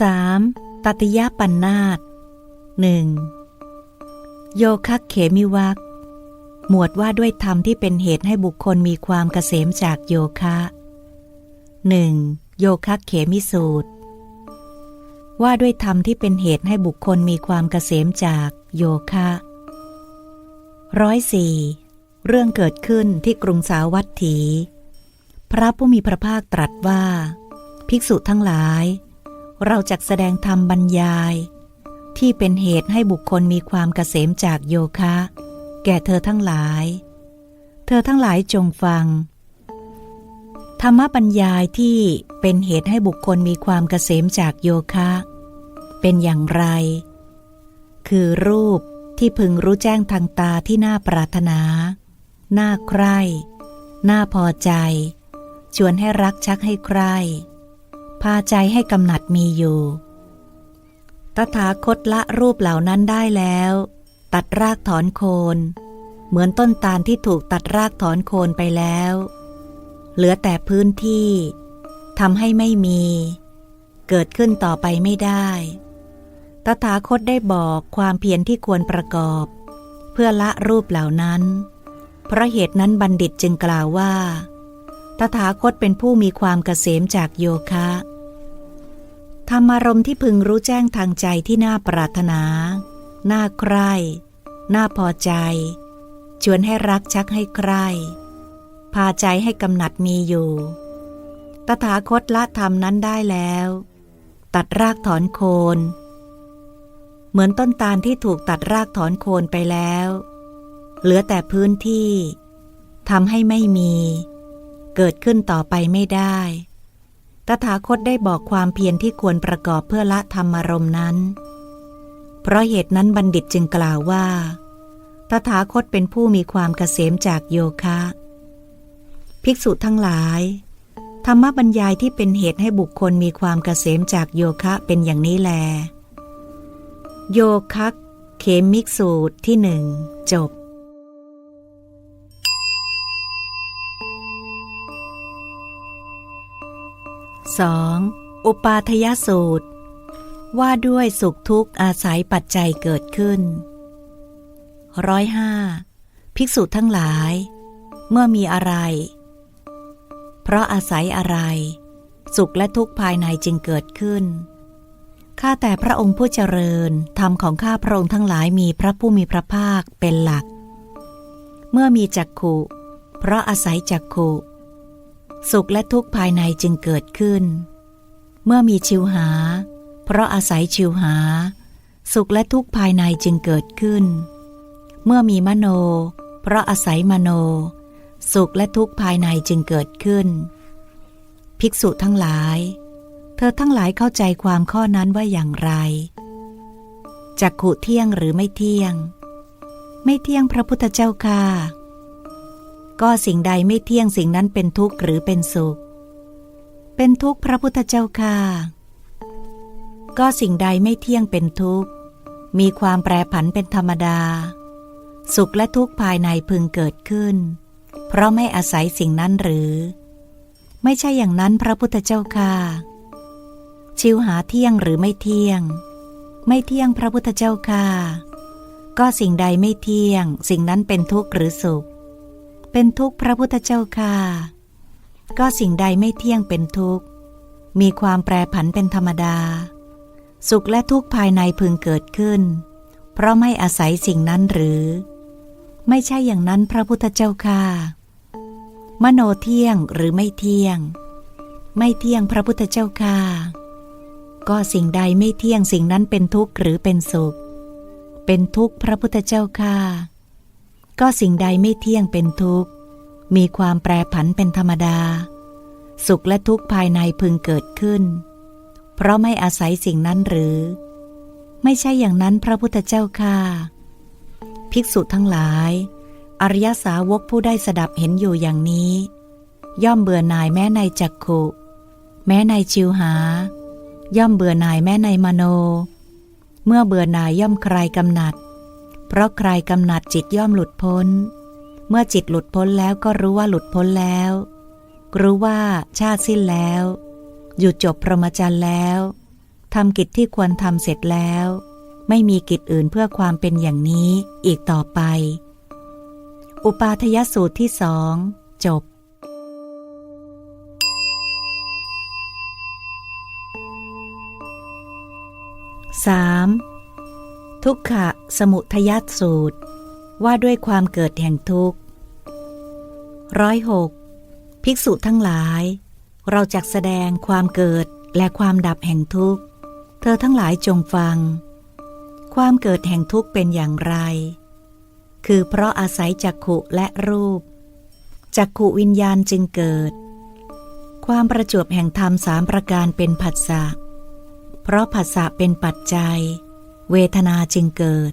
3. ตัตยปัญนาตหนึ่งโยคะเขมิวักหมวดว่าด้วยธรรมที่เป็นเหตุให้บุคคลมีความเกษมจากโยคะ 1. โยคะเขมิสูตร ว่าด้วยธรรมที่เป็นเหตุให้บุคคลมีความเกษมจากโยคะร้อยสี่เรื่องเกิดขึ้นที่กรุงสาวัตถี พระผู้มีพระภาคตรัสว่า ภิกษุทั้งหลาย เราจักแสดงธรรมบรรยาย ที่เป็นเหตุให้บุคคลมีความเกษมจากโยคะ แก่เธอทั้งหลาย เธอทั้งหลายจงฟัง ธรรมบรรยายที่เป็นเหตุให้บุคคลมีความเกษมจากโยคะ เป็นอย่างไร คือรูปที่พึงรู้แจ้งทางตาที่น่าปรารถนา น่าใคร่ น่าพอใจ ชวนให้รักชักให้ใคร่ พาใจให้กำหนัดมีอยู่ ตถาคตละรูปเหล่านั้นได้แล้ว ตัดรากถอนโคน เหมือนต้นตาลที่ถูกตัดรากถอนโคนไปแล้ว เหลือแต่พื้นที่ทำให้ไม่มี เกิดขึ้นต่อไปไม่ได้ ตถาคตได้บอกความเพียรที่ควรประกอบ เพื่อละรูปเหล่านั้น เพราะเหตุนั้นบัณฑิตจึงกล่าวว่า ตถาคตเป็นผู้มีความเกษมจากโยคะ ธรรมารมณ์ที่พึงรู้แจ้งทางใจที่น่าปรารถนา น่าใคร่ น่าพอใจ ชวนให้รักชักให้ใคร่ พาใจให้กำหนัดมีอยู่ ตถาคตละธรรมนั้นได้แล้ว ตัดรากถอนโคน เหมือนต้นตาลที่ถูกตัดรากถอนโคนไปแล้ว เหลือแต่พื้นที่ทำให้ไม่มี เกิดขึ้นต่อไปไม่ได้ ตถาคตได้บอกความเพียรที่ควรประกอบเพื่อละธรรมารมนั้น เพราะเหตุนั้นบัณฑิตจึงกล่าวว่า ตถาคตเป็นผู้มีความเกษมจากโยคะ ภิกษุทั้งหลาย ธรรมบรรยายที่เป็นเหตุให้บุคคลมีความเกษมจากโยคะเป็นอย่างนี้แล โยคะเขมิกสูตรที่หนึ่งจบ 2. อุปาทยสูตร ว่าด้วยสุขทุกข์อาศัยปัจจัยเกิดขึ้นร้อยห้าภิกษุทั้งหลาย เมื่อมีอะไร เพราะอาศัยอะไร สุขและทุกข์ภายในจึงเกิดขึ้น ข้าแต่พระองค์ผู้เจริญธรรมของข้าพระองค์ทั้งหลายมีพระผู้มีพระภาคเป็นหลัก เมื่อมีจักขุ เพราะอาศัยจักขุ สุขและทุกข์ภายในจึงเกิดขึ้น เมื่อมีชิวหา เพราะอาศัยชิวหา สุขและทุกข์ภายในจึงเกิดขึ้น เมื่อมีมโน เพราะอาศัยมโน สุขและทุกข์ภายในจึงเกิดขึ้น ภิกษุทั้งหลาย เธอทั้งหลายเข้าใจความข้อนั้นว่าอย่างไรจักขุเที่ยงหรือไม่เที่ยง ไม่เที่ยงพระพุทธเจ้าค่ะ ก็สิ่งใดไม่เที่ยงสิ่งนั้นเป็นทุกข์หรือเป็นสุข เป็นทุกข์พระพุทธเจ้าค่ะ ก็สิ่งใดไม่เที่ยงเป็นทุกข์ มีความแปรผันเป็นธรรมดา สุขและทุกข์ภายในพึงเกิดขึ้น เพราะไม่อาศัยสิ่งนั้นหรือ ไม่ใช่อย่างนั้นพระพุทธเจ้าค่ะชิวหาเที่ยงหรือไม่เที่ยง ไม่เที่ยงพระพุทธเจ้าค่ะ ก็สิ่งใดไม่เที่ยง สิ่งนั้นเป็นทุกข์หรือสุข เป็นทุกข์พระพุทธเจ้าค่ะ ก็สิ่งใดไม่เที่ยงเป็นทุกข์ มีความแปรผันเป็นธรรมดา สุขและทุกข์ภายในพึงเกิดขึ้น เพราะไม่อาศัยสิ่งนั้นหรือ ไม่ใช่อย่างนั้นพระพุทธเจ้าค่ะ มโนเที่ยงหรือไม่เที่ยง ไม่เที่ยงพระพุทธเจ้าค่ะ ก็สิ่งใดไม่เที่ยงสิ่งนั้นเป็นทุกข์หรือเป็นสุข เป็นทุกข์พระพุทธเจ้าค่ะ ก็สิ่งใดไม่เที่ยงเป็นทุกข์ มีความแปรผันเป็นธรรมดา สุขและทุกข์ภายในพึงเกิดขึ้น เพราะไม่อาศัยสิ่งนั้นหรือ ไม่ใช่อย่างนั้นพระพุทธเจ้าค่ะ ภิกษุทั้งหลาย อริยสาวกผู้ได้สดับเห็นอยู่อย่างนี้ ย่อมเบื่อหน่ายแม้ในจักขุแม้ในชิวหา ย่อมเบื่อหน่ายแม้ในมโน เมื่อเบื่อหน่ายย่อมใคลายกำหนัด เพราะใคลายกำหนัดจิตย่อมหลุดพ้น เมื่อจิตหลุดพ้นแล้วก็รู้ว่าหลุดพ้นแล้ว รู้ว่าชาติสิ้นแล้วหยุดจบพรหมจรรย์แล้วทำกิจที่ควรทำเสร็จแล้ว ไม่มีกิจอื่นเพื่อความเป็นอย่างนี้อีกต่อไป อุปาทยสูตรที่สองจบ 3. ทุกขะสมุทยัตสูตร ว่าด้วยความเกิดแห่งทุกข์ร้อยหกภิกษุทั้งหลาย เราจักแสดงความเกิดและความดับแห่งทุกข์ เธอทั้งหลายจงฟัง ความเกิดแห่งทุกข์เป็นอย่างไร คือเพราะอาศัยจักขุและรูป จักขุวิญญาณจึงเกิด ความประจวบแห่งธรรมสามประการเป็นผัสสะ เพราะผัสสะเป็นปัจจัย เวทนาจึงเกิด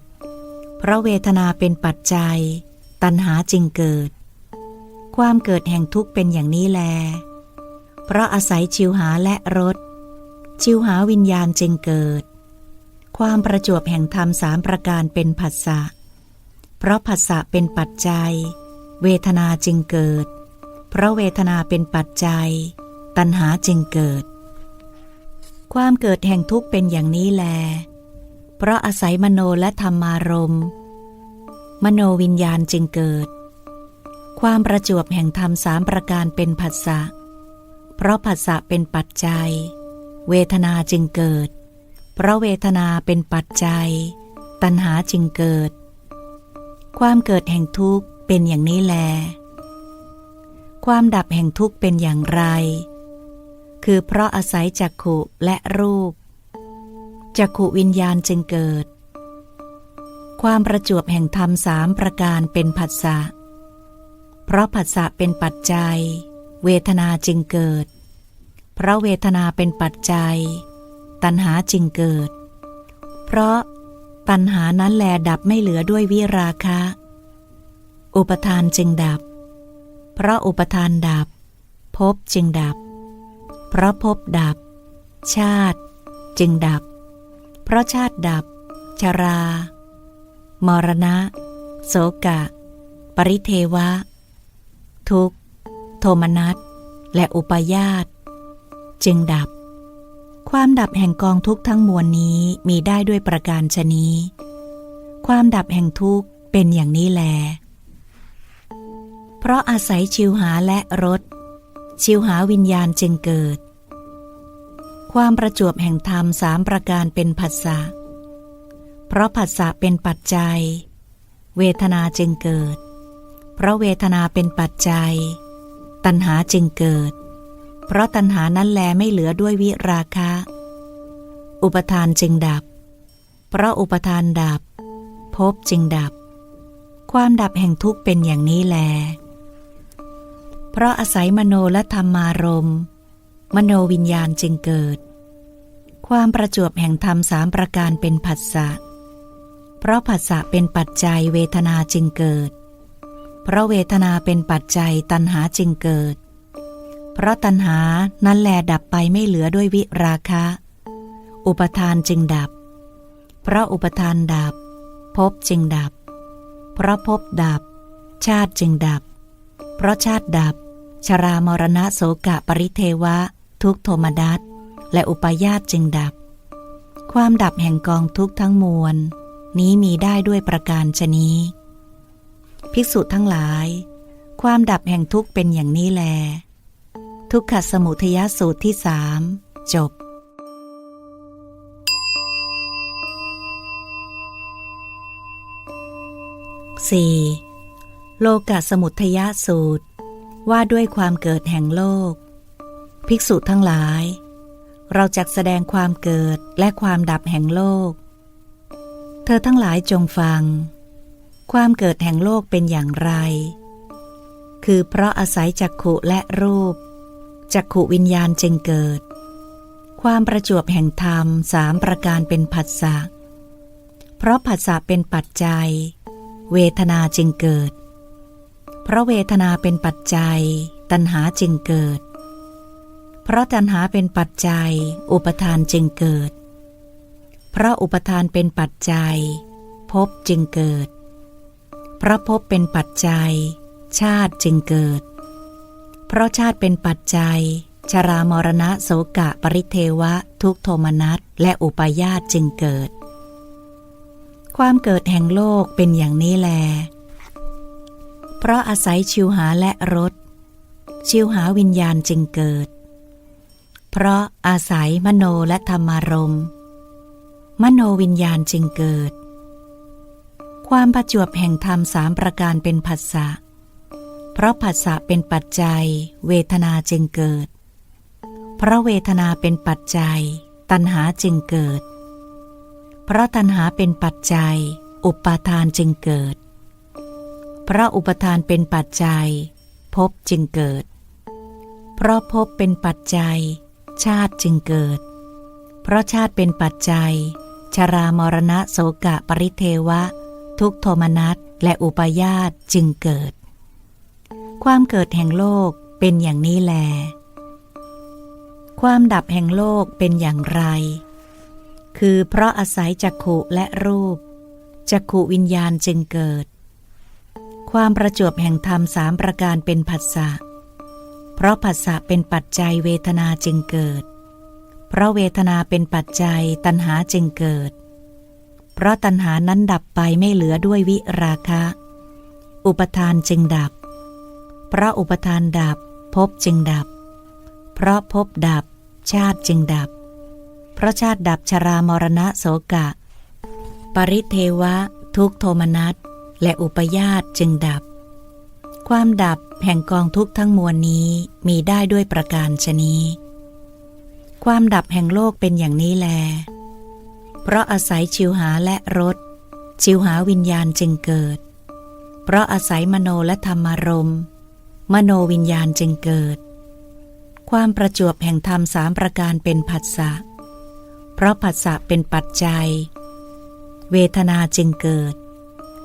เพราะเวทนาเป็นปัจจัย ตัณหาจึงเกิด ความเกิดแห่งทุกข์เป็นอย่างนี้แล เพราะอาศัยชิวหาและรสชิวหาวิญญาณจึงเกิด ความประจวบแห่งธรรมสามประการเป็นผัสสะ เพราะผัสสะเป็นปัจจัย เวทนาจึงเกิด เพราะเวทนาเป็นปัจจัย ตัณหาจึงเกิด ความเกิดแห่งทุกข์เป็นอย่างนี้แล เพราะอาศัยมโนและธรรมารมณ์ มโนวิญญาณจึงเกิด ความประจวบแห่งธรรมสามประการเป็นผัสสะ เพราะผัสสะเป็นปัจจัย เวทนาจึงเกิด เพราะเวทนาเป็นปัจจัย ตัณหาจึงเกิด ความเกิดแห่งทุกข์เป็นอย่างนี้แล ความดับแห่งทุกข์เป็นอย่างไร คือเพราะอาศัยจักขุและรูป จักขุวิญญาณจึงเกิด ความประจวบแห่งธรรมสามประการเป็นผัสสะ เพราะผัสสะเป็นปัจจัย เวทนาจึงเกิด เพราะเวทนาเป็นปัจจัย ตัณหาจึงเกิด เพราะตัณหานั้นแลดับไม่เหลือด้วยวิราคะ อุปทานจึงดับ เพราะอุปทานดับ ภพจึงดับ เพราะภพดับ ชาติจึงดับ เพราะชาติดับ ชรา มรณะ โสกะ ปริเทวะ ทุกโทมนัส และอุปาญาตจึงดับ ความดับแห่งกองทุกข์ทั้งมวลนี้มีได้ด้วยประการชนีความดับแห่งทุกข์เป็นอย่างนี้แล เพราะอาศัยชิวหาและรสชิวหาวิญญาณจึงเกิด ความประจวบแห่งธรรมสามประการเป็นผัสสะ เพราะผัสสะเป็นปัจจัย เวทนาจึงเกิด เพราะเวทนาเป็นปัจจัย ตัณหาจึงเกิด เพราะตัณหานั้นแลไม่เหลือด้วยวิราคะ อุปทานจึงดับ เพราะอุปทานดับภพจึงดับ ความดับแห่งทุกข์เป็นอย่างนี้แล เพราะอาศัยมโนและธรรมารมณ์ มโนวิญญาณจึงเกิด ความประจวบแห่งธรรมสามประการเป็นผัสสะ เพราะผัสสะเป็นปัจจัยเวทนาจึงเกิด เพราะเวทนาเป็นปัจจัยตัณหาจึงเกิด เพราะตัณหานั้นแลดับไปไม่เหลือด้วยวิราคะ อุปทานจึงดับ เพราะอุปทานดับภพจึงดับ เพราะภพดับ ชาติจึงดับ เพราะชาติดับ ชรามรณะโสกะปริเทวะ ทุกโทมดัสและอุปาญาตจึงดับ ความดับแห่งกองทุกทั้งมวล นี้มีได้ด้วยประการชนี้ ภิกษุทั้งหลาย ความดับแห่งทุกเป็นอย่างนี้แล ทุกขสมุทยสูตรที่สามจบ 4. โลกสมุทยสูตร ว่าด้วยความเกิดแห่งโลก ภิกษุทั้งหลาย เราจักแสดงความเกิดและความดับแห่งโลก เธอทั้งหลายจงฟัง ความเกิดแห่งโลกเป็นอย่างไร คือเพราะอาศัยจักขุและรูป จักขุวิญญาณจึงเกิด ความประจวบแห่งธรรมสามประการเป็นผัสสะ เพราะผัสสะเป็นปัจจัย เวทนาจึงเกิด เพราะเวทนาเป็นปัจจัย ตัณหาจึงเกิด เพราะตัณหาเป็นปัจจัย อุปทานจึงเกิด เพราะอุปทานเป็นปัจจัย ภพจึงเกิด เพราะภพเป็นปัจจัย ชาติจึงเกิด เพราะชาติเป็นปัจจัย ชรามรณะโสกะปริเทวะ ทุกโทมนัสและอุปาญาตจึงเกิด ความเกิดแห่งโลกเป็นอย่างนี้แล เพราะอาศัยชิวหาและรสชิวหาวิญญาณจึงเกิด เพราะอาศัยมโนและธรรมารมณ์มโนวิญญาณจึงเกิด ความประจวบแห่งธรรมสามประการเป็นผัสสะ เพราะผัสสะเป็นปัจจัย เวทนาจึงเกิด เพราะเวทนาเป็นปัจจัย ตัณหาจึงเกิด เพราะตัณหาเป็นปัจจัย อุปาทานจึงเกิด เพราะอุปทานเป็นปัจจัยภพจึงเกิด เพราะภพเป็นปัจจัย ชาติจึงเกิด เพราะชาติเป็นปัจจัย ชรามรณะโสกะปริเทวะ ทุกโทมนัสและอุปาญาตจึงเกิด ความเกิดแห่งโลกเป็นอย่างนี้แล ความดับแห่งโลกเป็นอย่างไร คือเพราะอาศัยจักขุและรูป จักขุวิญญาณจึงเกิด ความประจวบแห่งธรรมสามประการเป็นผัสสะเพราะผัสสะเป็นปัจจัยเวทนาจึงเกิด เพราะเวทนาเป็นปัจจัยตัณหาจึงเกิด เพราะตัณหานั้นดับไปไม่เหลือด้วยวิราคะ อุปทานจึงดับ เพราะอุปทานดับภพจึงดับ เพราะภพดับ ชาติจึงดับ เพราะชาติดับชรามรณะโสกะ ปริเทวะ ทุกโทมนัสและอุปญาตจึงดับ ความดับแห่งกองทุกข์ทั้งมวลนี้มีได้ด้วยประการชนี้ ความดับแห่งโลกเป็นอย่างนี้แล เพราะอาศัยชิวหาและรสชิวหาวิญญาณจึงเกิด เพราะอาศัยมโนและธรรมารมณ์มโนวิญญาณจึงเกิด ความประจวบแห่งธรรมสามประการเป็นผัสสะ เพราะผัสสะเป็นปัจจัย เวทนาจึงเกิด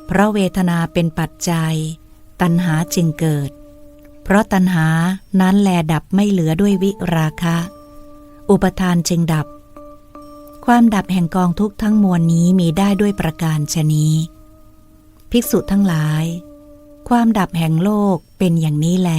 เพราะเวทนาเป็นปัจจัย ตัณหาจึงเกิด เพราะตัณหานั้นแลดับไม่เหลือด้วยวิราคะ อุปทานจึงดับ ความดับแห่งกองทุกข์ทั้งมวลนี้มีได้ด้วยประการชนี้ภิกษุทั้งหลาย ความดับแห่งโลกเป็นอย่างนี้แล